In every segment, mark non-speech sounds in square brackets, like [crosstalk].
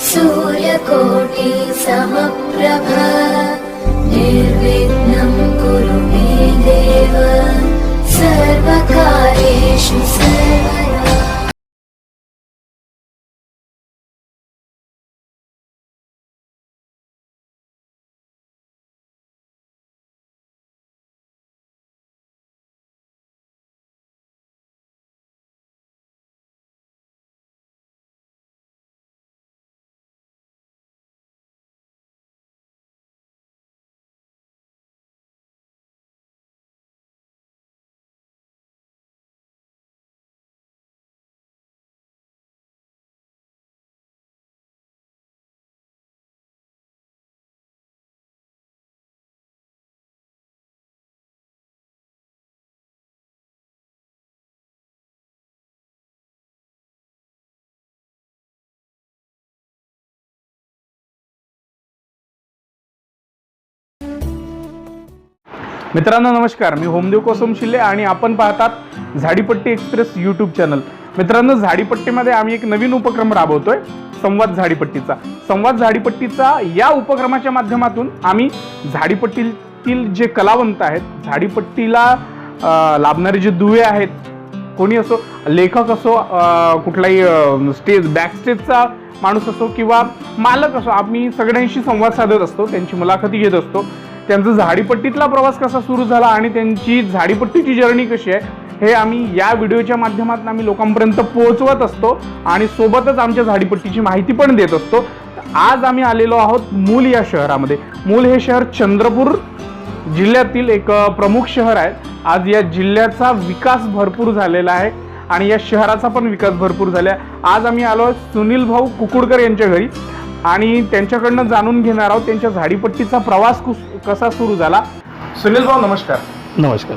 सूर्यकोटि समप्रभ। निर्विघ्नं कुरु मे देव। सर्वकार्येषु सर्वदा मित्रांनो नमस्कार. मी होमदेव कोसम शिल्ले आणि आपण पाहतात झाडीपट्टी एक्सप्रेस यूट्यूब चॅनल मित्रांनो झाडीपट्टीमध्ये आम्ही एक नवीन उपक्रम राबवतोय संवाद झाडीपट्टीचा. संवाद झाडीपट्टीचा या उपक्रमाच्या माध्यमातून आम्ही झाडीपट्टीतील जे कलावंत आहेत झाडीपट्टीला लाभणारे जे दुवे आहेत कोणी असो लेखक असो कुठलाही स्टेज बॅक स्टेजचा माणूस असो किंवा मालक असो आम्ही सगळ्यांशी संवाद साधत असतो त्यांची मुलाखती घेत असतो. त्यांचा झाडीपट्टीतला प्रवास कसा सुरू झाला आणि त्यांची झाडीपट्टीची जर्नी कशी आहे हे आम्ही या व्हिडिओच्या माध्यमातून आम्ही लोकांपर्यंत पोहोचवत असतो आणि सोबतच आमच्या झाडीपट्टीची माहिती पण देत असतो. आज आम्ही आलेलो आहोत मूल या शहरामध्ये. मूल हे शहर चंद्रपूर जिल्ह्यातील एक प्रमुख शहर आहे. आज या जिल्ह्याचा विकास भरपूर झालेला आहे आणि या शहराचा पण विकास भरपूर झाला आहे. आज आम्ही आलो आहोत सुनील भाऊ कुकुडकर यांच्या घरी. आणि त्यांच्याकडनं जाणून घेणार आहोत त्यांच्या झाडीपट्टीचा प्रवास कुस- सुरू झाला? सुनील भाऊ नमस्कार. नमस्कार.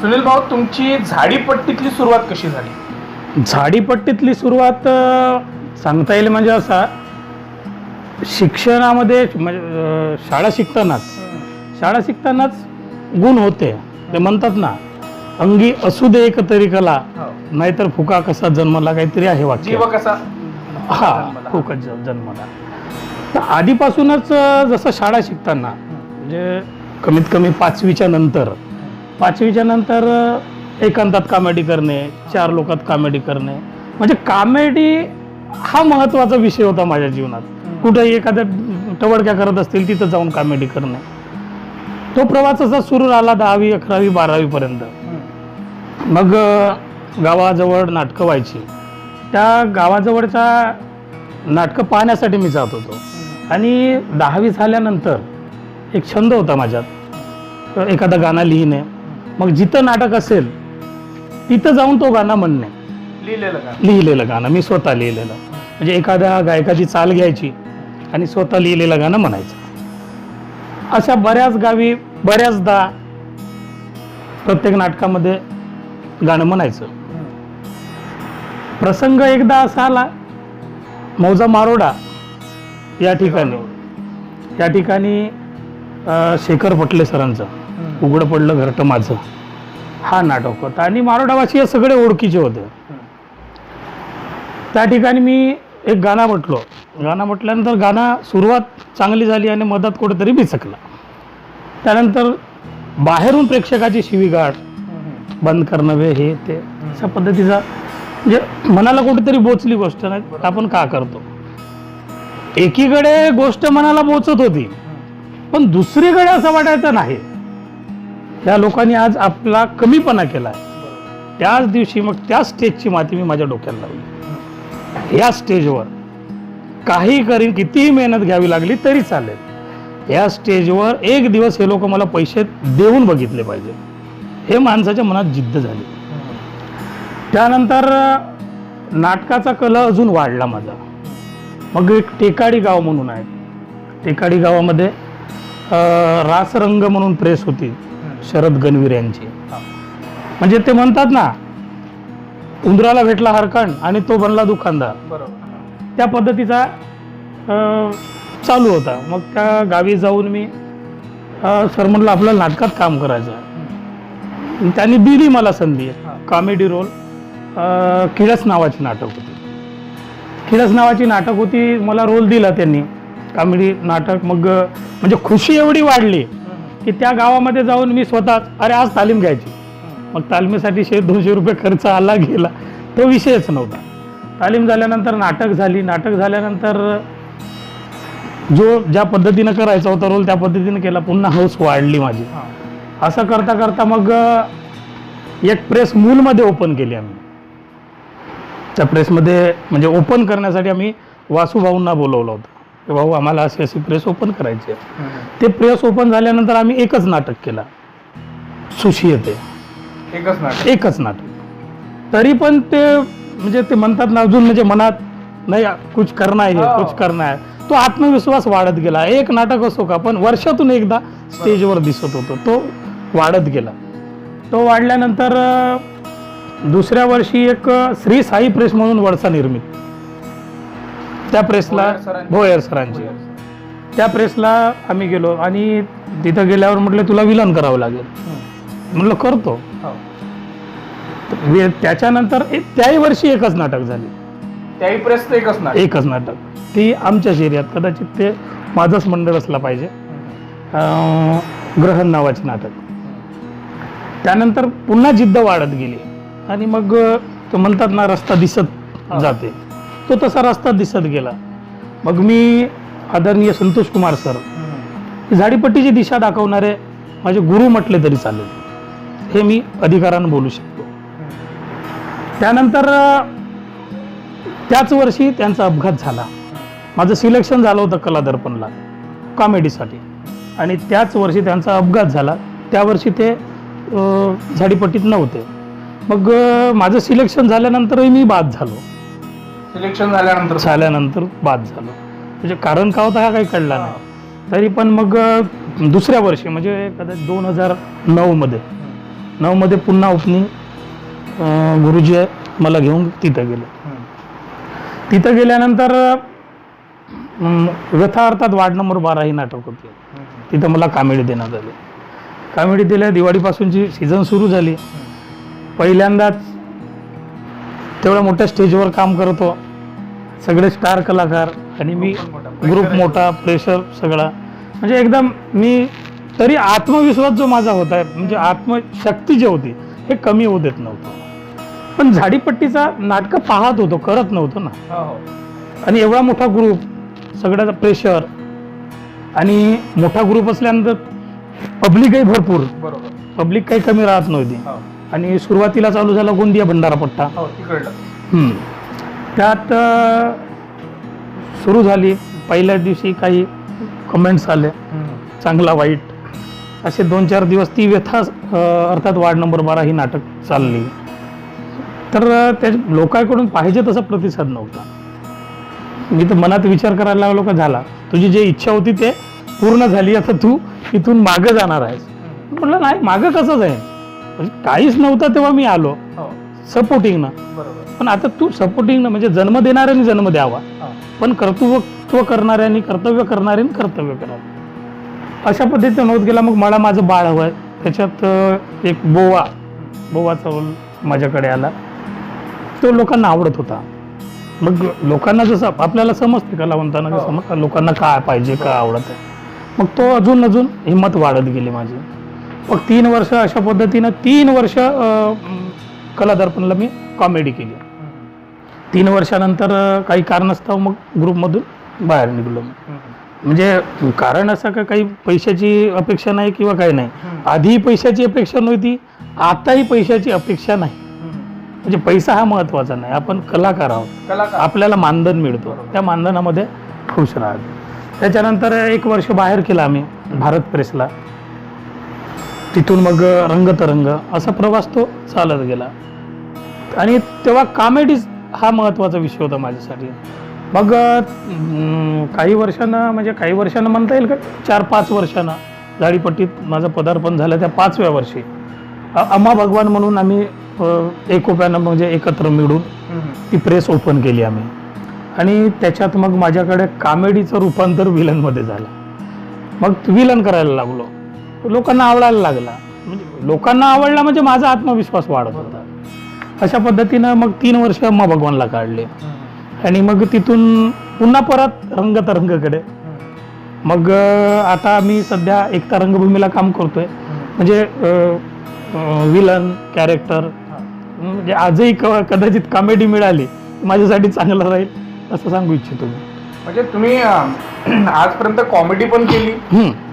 सुनील भाऊ तुमची झाडीपट्टीतली सुरुवात कशी झाली? झाडीपट्टीतली सुरुवात सांगता येईल म्हणजे असा शिक्षणामध्ये म्हणजे शाळा शिकतानाच शाळा शिकतानाच गुण होते. ते म्हणतात ना अंगी असू दे एक तरी कला नाहीतर फुका कसा जन्मला काहीतरी आहे वाक्य. जीव कसा? हा ज- जन्मला. तर आधीपासूनच जसं शाळा शिकताना म्हणजे कमीत कमी पाचवीच्या नंतर पाचवीच्या नंतर एकांतात कामेडी करणे चार लोकात कामेडी करणे म्हणजे कामेडी हा महत्त्वाचा विषय होता माझ्या जीवनात. कुठेही एखाद्या टवडक्या करत असतील तिथं जाऊन कामेडी करणे. तो प्रवास असा सुरू राहिला दहावी अकरावी बारावीपर्यंत मग गावाजवळ नाटकं व्हायची. त्या गावाजवळच्या नाटकं पाहण्यासाठी मी जात होतो. आणि दहावी झाल्यानंतर एक छंद होता माझ्यात. एखादं गाणं लिहिणे. मग जिथं नाटक असेल तिथं जाऊन तो गाणं म्हणणे. लिहिलेलं लिहिलेलं गाणं. मी स्वतः लिहिलेलं. म्हणजे एखाद्या गायकाची चाल घ्यायची आणि स्वतः लिहिलेलं गाणं म्हणायचं. अशा बऱ्याच गावी बऱ्याचदा प्रत्येक नाटकामध्ये गाणं म्हणायचं. प्रसंग एकदा असा आला मौजा मारोडा या ठिकाणी. या ठिकाणी अ, शेखर पटले सरांचं. उघडं पडलं घरटं माझं. हा नाटक होता. आणि मारोडावासी हे सगळे ओळखीचे होते. त्या ठिकाणी मी एक गाणं म्हटलो. गाणं म्हटल्यानंतर गाणं सुरुवात चांगली झाली आणि मधात कुठेतरी बिचकला त्यानंतर बाहेरून प्रेक्षकाची शिवीगाळ बंद करणं वे हे ते अशा पद्धतीचा म्हणजे मनाला कुठेतरी बोचली गोष्ट नाही आपण का करतो? एकीकडे गोष्ट मनाला बोचत होती पण दुसरीकडे असं वाटायचं नाही. त्या लोकांनी आज आपला कमीपणा केला आहे त्याच दिवशी मग त्या स्टेजची माती मी माझ्या डोक्याला लावली. या स्टेजवर काही करीन कितीही मेहनत घ्यावी लागली तरी चालेल. या स्टेजवर एक दिवस हे लोक मला पैसे देऊन बघितले पाहिजे. हे माणसाच्या मनात जिद्द झाली. त्यानंतर नाटकाचा कला अजून वाढला माझा. मग एक टेकाडी गाव म्हणून आहे. टेकाडी गावामध्ये रासरंग म्हणून प्रेस होती शरद गणवीर यांची. म्हणजे ते म्हणतात ना उंदराला भेटला हरकण आणि तो बनला दुकानदार बरोबर. त्या पद्धतीचा चालू होता. मग त्या गावी जाऊन मी सर म्हटलं आपल्याला नाटकात काम करायचं त्यांनी दिली मला संधी. Comedy role. किळस नावाची नाटक होती. किळस नावाची नाटक होती मला रोल दिला त्यांनी. कॉमेडी नाटक मग म्हणजे खुशी एवढी वाढली की त्या गावामध्ये जाऊन मी स्वतःच अरे आज तालीम घ्यायची. मग तालमीसाठी शे दोनशे रुपये खर्च आला गेला. तो विषयच नव्हता. तालीम झाल्यानंतर नाटक झाली. नाटक झाल्यानंतर जो ज्या पद्धतीनं करायचा होता रोल त्या पद्धतीनं केला. पुन्हा हौस वाढली माझी. असं करता करता मग एक प्रेस मूलमध्ये ओपन केली आम्ही. त्या प्रेसमध्ये म्हणजे ओपन करण्यासाठी आम्ही वासुभाऊंना बोलवलं होतं. की भाऊ आम्हाला अशी अशी प्रेस ओपन करायची आहे ते प्रेस ओपन झाल्यानंतर आम्ही एकच नाटक केला. सुशी येते. एकच नाटक. एकच नाटक. तरी पण ते म्हणजे ते म्हणतात ना अजून म्हणजे मनात नाही कुछ करना आहे हो. कुछ करना आहे. तो आत्मविश्वास वाढत गेला. एक नाटक असो का पण वर्षातून एकदा स्टेजवर दिसत होतो. तो वाढत गेला. तो वाढल्यानंतर दुसऱ्या वर्षी एक श्री साई प्रेस म्हणून वडसा निर्मित. त्या प्रेसला भोयर सरांची. त्या प्रेसला आम्ही गेलो आणि तिथं गेल्यावर म्हटलं तुला विलन करावं लागेल. म्हटलं करतो. हो. त्याच्यानंतर त्याही वर्षी एकच नाटक झाले. त्याही प्रेस एकच नाटक. एकच नाटक. ती आमच्या एरियात कदाचित ते माझंच मंडळ असलं पाहिजे. ग्रहण नावाचे नाटक. त्यानंतर पुन्हा जिद्द वाढत गेली. आणि मग तो म्हणतात ना रस्ता दिसत जाते. तो तसा रस्ता दिसत गेला. मग मी आदरणीय संतोष कुमार सर झाडीपट्टीची दिशा दाखवणारे माझे गुरु म्हटले तरी चालेल. हे मी अधिकारानं बोलू शकतो. त्यानंतर त्याच वर्षी त्यांचा अपघात झाला. माझं सिलेक्शन झालं होतं कला दर्पणला कॉमेडीसाठी. आणि त्याच वर्षी त्यांचा अपघात झाला. त्या वर्षी ते झाडीपट्टीत नव्हते. मग माझं सिलेक्शन झाल्यानंतरही मी बाद झालो. सिलेक्शन झाल्यानंतर? झाल्यानंतर बाद झालो. म्हणजे कारण का होता हा काही कळला नाही. तरी पण मग दुसऱ्या वर्षी म्हणजे कदाचित दोन हजार नऊमध्ये. नऊमध्ये पुन्हा ओपनिंग गुरुजी मला घेऊन तिथं गेले. तिथं गेल्यानंतर अं, व्यथा अर्थात वार्ड नंबर बारा ही नाटक होती. तिथं मला कामेडी देण्यात आली. कामेडी दिल्या दिवाळीपासूनची सीझन सुरू झाली. पहिल्यांदाच तेवढ्या मोठ्या स्टेजवर काम करतो. सगळे स्टार कलाकार आणि मी ग्रुप मोठा. प्रेशर सगळा. म्हणजे एकदम मी तरी आत्मविश्वास जो माझा होता म्हणजे आत्मशक्ती जी होती हे कमी होऊ देत नव्हतं. पण झाडीपट्टीचा नाटकं पाहत होतो करत नव्हतो ना. हो, आणि एवढा मोठा ग्रुप सगळ्याचा प्रेशर आणि मोठा ग्रुप असल्यानंतर पब्लिकही भरपूर. बरोबर. पब्लिक काही कमी राहत नव्हती. हो. आणि सुरुवातीला चालू झाला गोंदिया भंडारा पट्टा. हो तिकडलं. हम्म. त्यात अ, सुरू झाली. पहिल्या दिवशी काही कमेंट्स आले. चांगला वाईट. असे दोन चार दिवस ती व्यथा अ, अर्थात वार्ड नंबर बारा ही नाटक चालली. तर अ, त्या लोकांकडून पाहिजे तसा प्रतिसाद नव्हता. मी तर मनात विचार करायला लागलो का झाला. तुझी जी इच्छा होती ते पूर्ण झाली. आता तू इथून मागं जाणार आहेस. म्हटलं नाही मागं कसं जाईन? म्हणजे काहीच नव्हतं तेव्हा मी आलो. हो. सपोर्टिंग ना. बरोबर. पण आता तू सपोर्टिंग म्हणजे जन्म देणाऱ्याने जन्म द्यावा. पण कर्तृत्व करणाऱ्यांनी कर्तव्य करणाऱ्यांनी कर्तव्य करावं. अशा पद्धतीने होत गेला मग मला माझं बाळ हवं आहे त्याच्यात अं, एक बोवा बोवाचा रोल माझ्याकडे आला. तो लोकांना आवडत होता. मग लोकांना जसं आपल्याला समजते कलावंतांना हो. लोकांना काय पाहिजे काय आवडत आहे मग तो अजून अजून हिंमत वाढत गेली माझी. मग तीन वर्ष अशा पद्धतीनं तीन वर्ष कला दर्पणला मी कॉमेडी केली. तीन वर्षानंतर काही कारणास्तव मग ग्रुपमधून बाहेर निघलो. म्हणजे कारण असं का काही पैशाची अपेक्षा नाही किंवा काही नाही. आधी पैशाची अपेक्षा नव्हती आताही पैशाची अपेक्षा नाही. म्हणजे पैसा हा महत्त्वाचा नाही. आपण कलाकार आहोत. आपल्याला मानधन मिळतो. त्या मानधनामध्ये खुश राहतो त्याच्यानंतर एक वर्ष बाहेर केला आम्ही भारत प्रेसला. तिथून मग रंगतरंग असा प्रवास तो चालत गेला. आणि तेव्हा कॉमेडीज हा महत्त्वाचा विषय होता माझ्यासाठी. मग काही वर्षानं म्हणजे काही वर्षानं म्हणता येईल का? चार पाच वर्षानं. झाडीपट्टीत माझं पदार्पण झालं त्या पाचव्या वर्षी. अम्मा भगवान म्हणून आम्ही एकोप्यानं म्हणजे एकत्र मिळून ती प्रेस ओपन केली आम्ही. आणि त्याच्यात मग माझ्याकडे कामेडीचं रूपांतर विलनमध्ये झालं. मग विलन करायला लागलो. लोकांना आवडायला लागला. म्हणजे लोकांना आवडला म्हणजे माझा आत्मविश्वास वाढत होता. अशा पद्धतीनं मग तीन वर्ष अम्मा भगवानला काढले. आणि मग तिथून पुन्हा परत रंगतरंगकडे मग आता मी सध्या एकता रंगभूमीला काम करतोय. म्हणजे विलन कॅरेक्टर म्हणजे आजही क- कदाचित कॉमेडी मिळाली माझ्यासाठी चांगलं राहील असं सांगू इच्छितो मी. म्हणजे तुम्ही [clears throat] आजपर्यंत कॉमेडी पण केली.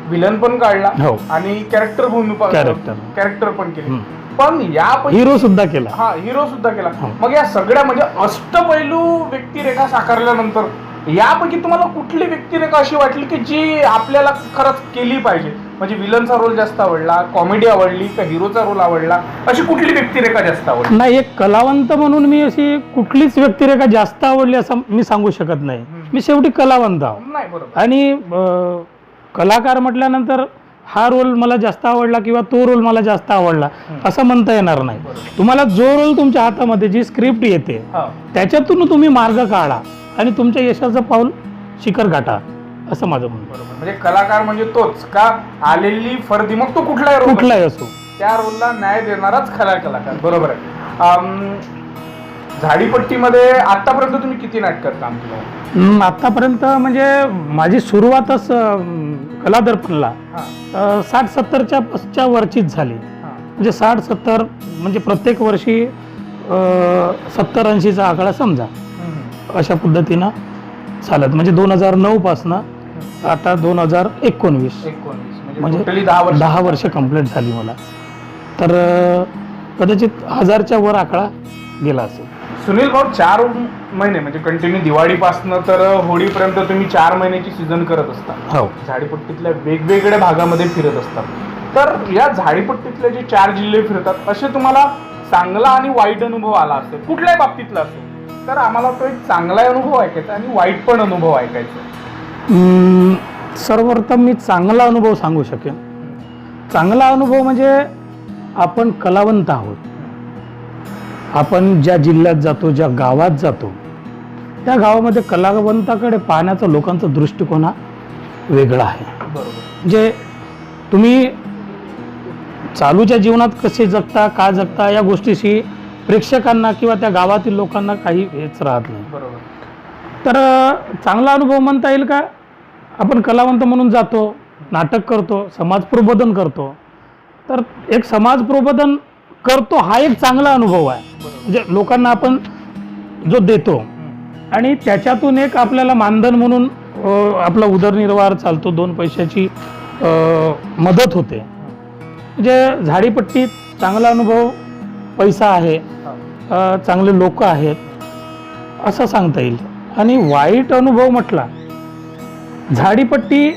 विलन पण काढला हो. आणि कॅरेक्टर भूमी पण Character. कॅरेक्टर पण केली. पण यापैकी हिरो सुद्धा केला. हा हिरो सुद्धा केला. मग या सगळ्या म्हणजे अष्टपैलू व्यक्तिरेखा साकारल्यानंतर यापैकी तुम्हाला कुठली व्यक्तिरेखा अशी वाटली की जी आपल्याला खरंच केली पाहिजे? म्हणजे विलनचा रोल जास्त आवडला कॉमेडी आवडली का हिरोचा रोल आवडला? अशी कुठली व्यक्तिरेखा जास्त आवडली? नाही एक कलावंत म्हणून मी अशी कुठलीच व्यक्तिरेखा जास्त आवडली असं मी सांगू शकत नाही. मी शेवटी कलावंत आहो. नाही बरोबर. आणि अं, कलाकार म्हटल्यानंतर हा रोल मला जास्त आवडला किंवा तो रोल मला जास्त आवडला असं म्हणता येणार नाही. तुम्हाला जो रोल तुमच्या हातामध्ये जी स्क्रिप्ट येते त्याच्यातून तुम्ही मार्ग काढा आणि तुमच्या यशाचं पाऊल शिखर गाठा असं माझं म्हणणं बरोबर. म्हणजे कलाकार म्हणजे तोच का आलेली फर्दी मग तो कुठलाही कुठलाही असो. त्या रोलला न्याय देणाराच खरा कलाकार. बरोबर आहे. झाडीपट्टीमध्ये आतापर्यंत तुम्ही किती नाटकात काम केलं म्हणजे माझी सुरुवातच हा. अं, साठ सत्तरच्या पसच्या वरचीच झाली. म्हणजे साठ सत्तर म्हणजे प्रत्येक वर्षी सत्तर ऐंशीचा आकडा समजा. अशा पद्धतीनं चालत. म्हणजे दोन हजार नऊ पासनं आता दोन हजार एकोणवीस. म्हणजे म्हणजे दहा वर्ष. दहा वर्ष कंप्लीट झाली मला. तर अं, कदाचित हजारच्या वर आकडा गेला असेल. सुनील भाऊ चार महिने म्हणजे कंटिन्यू दिवाळीपासनं तर होळीपर्यंत तुम्ही चार महिन्याची सीझन करत असता. हो. झाडीपट्टीतल्या वेगवेगळ्या भागामध्ये फिरत असतात तर या झाडीपट्टीतले जे चार जिल्हे फिरतात असे तुम्हाला चांगला आणि वाईट अनुभव आला असेल. कुठल्याही बाबतीतला असेल? तर आम्हाला तो एक चांगला अनुभव ऐकायचा आणि वाईट पण अनुभव ऐकायचा. सर्वप्रथम मी चांगला अनुभव सांगू शकेन. चांगला अनुभव म्हणजे आपण कलावंत आहोत. आपण ज्या जिल्ह्यात जातो ज्या गावात जातो त्या गावामध्ये कलावंताकडे पाहण्याचा लोकांचा दृष्टिकोन हा वेगळा आहे. बरोबर म्हणजे तुम्ही चालूच्या जीवनात कसे जगता का जगता या गोष्टीशी प्रेक्षकांना किंवा त्या गावातील लोकांना काही हेच राहत नाही. बरोबर. तर चांगला अनुभव म्हणता येईल का? आपण कलावंत म्हणून जातो नाटक करतो समाज प्रबोधन करतो. तर एक समाज प्रबोधन करतो हा एक चांगला अनुभव आहे. म्हणजे लोकांना आपण जो देतो आणि त्याच्यातून एक आपल्याला मानधन म्हणून आपला उदरनिर्वाह चालतो दोन पैशाची मदत होते. म्हणजे झाडीपट्टीत चांगला अनुभव पैसा आहे चांगले लोक आहेत असं सांगता येईल. आणि वाईट अनुभव म्हटला झाडीपट्टी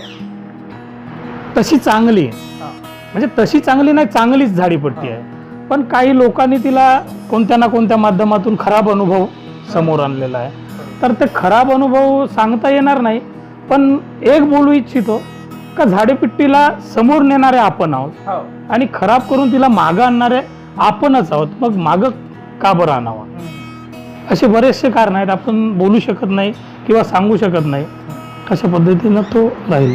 तशी चांगली म्हणजे तशी चांगली नाही चांगलीच झाडीपट्टी आहे. पण काही लोकांनी तिला कोणत्या ना कोणत्या माध्यमातून खराब अनुभव समोर आणलेला आहे. तर ते खराब अनुभव सांगता येणार नाही पण एक बोलू इच्छितो का झाडीपट्टीला समोर नेणारे आपण आहोत. हो. आणि खराब करून तिला मागं आणणारे आपणच आहोत. मग मागं का बरं आणावं? असे बरेचसे कारण आहेत. आपण बोलू शकत नाही किंवा सांगू शकत नाही. अशा पद्धतीनं तो राहील.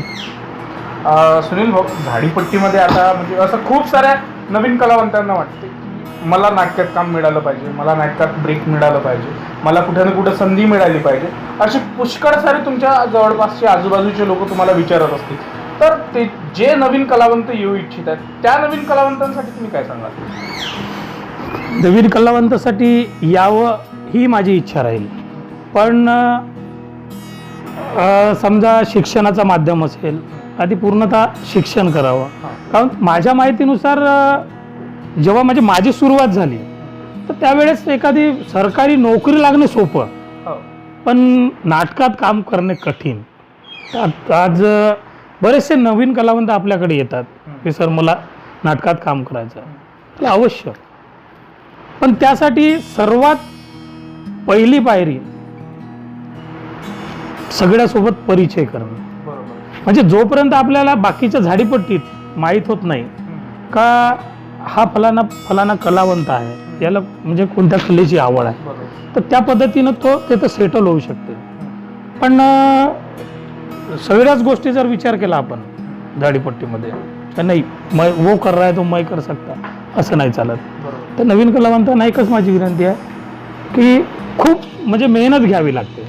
सुनील भाऊ झाडीपट्टीमध्ये आता म्हणजे असं खूप साऱ्या नवीन कलावंतांना वाटते की मला नाटकात काम मिळालं पाहिजे मला नाटकात ब्रेक मिळालं पाहिजे मला कुठे ना कुठं संधी मिळाली पाहिजे असे पुष्कळ सारे तुमच्या जवळपासचे आजूबाजूचे लोक तुम्हाला विचारत असतील. तर ते जे नवीन कलावंत येऊ इच्छित आहेत त्या नवीन कलावंतांसाठी तुम्ही काय सांगाल? नवीन कलावंतासाठी यावं ही माझी इच्छा राहील. पण समजा शिक्षणाचा माध्यम असेल आधी पूर्णतः शिक्षण करावं. कारण माझ्या माहितीनुसार जेव्हा म्हणजे माझी सुरुवात झाली तर त्यावेळेस एखादी सरकारी नोकरी लागणे सोपं. हो. पण नाटकात काम करणे कठीण. आज बरेचसे नवीन कलावंत आपल्याकडे येतात की सर मला नाटकात काम करायचं ते अवश्य. पण त्यासाठी सर्वात पहिली पायरी सगळ्यासोबत परिचय करणं. म्हणजे जोपर्यंत आपल्याला बाकीच्या झाडीपट्टीत माहीत होत नाही का हा फलाना फलाना कलावंत आहे याला म्हणजे कोणत्या कलेची आवड आहे तर त्या पद्धतीनं तो तिथं सेटल होऊ शकते. पण सगळ्याच गोष्टी जर विचार केला आपण झाडीपट्टीमध्ये तर नाही मै वो कर रहा है तो मैं कर सकता असं नाही चालत. तर नवीन कलावंतांना एकच माझी विनंती आहे की खूप म्हणजे मेहनत घ्यावी लागते.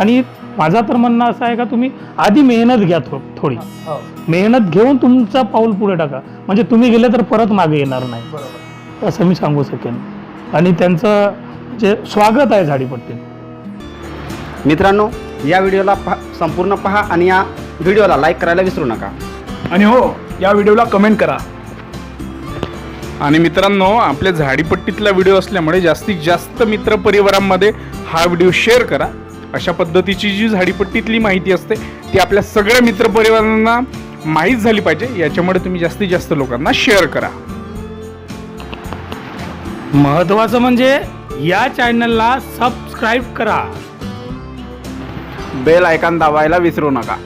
आणि माझा तर म्हणणं असं आहे का तुम्ही आधी मेहनत घ्या थो थोडी. हो. मेहनत घेऊन तुमचा पाऊल पुढे टाका. म्हणजे तुम्ही गेले तर परत मागे येणार नाही. बरोबर. असं मी सांगू शकेन. आणि त्यांचं म्हणजे स्वागत आहे झाडीपट्टीत. मित्रांनो या व्हिडिओला पहा संपूर्ण पहा आणि या व्हिडिओला लाईक करायला विसरू नका. आणि हो या व्हिडिओला कमेंट करा. आणि मित्रांनो आपल्या झाडीपट्टीतला व्हिडिओ असल्यामुळे जास्तीत जास्त मित्र परिवारांमध्ये हा व्हिडिओ शेअर करा. अशा पद्धतीची जी झाडीपट्टीतली माहिती असते ती आपल्या सगळ्या मित्रपरिवारांना माहीत झाली पाहिजे. याच्यामुळे तुम्ही जास्तीत जास्त लोकांना शेअर करा. महत्वाचं म्हणजे या चॅनलला सबस्क्राईब करा. बेल आयकॉन दाबायला विसरू नका.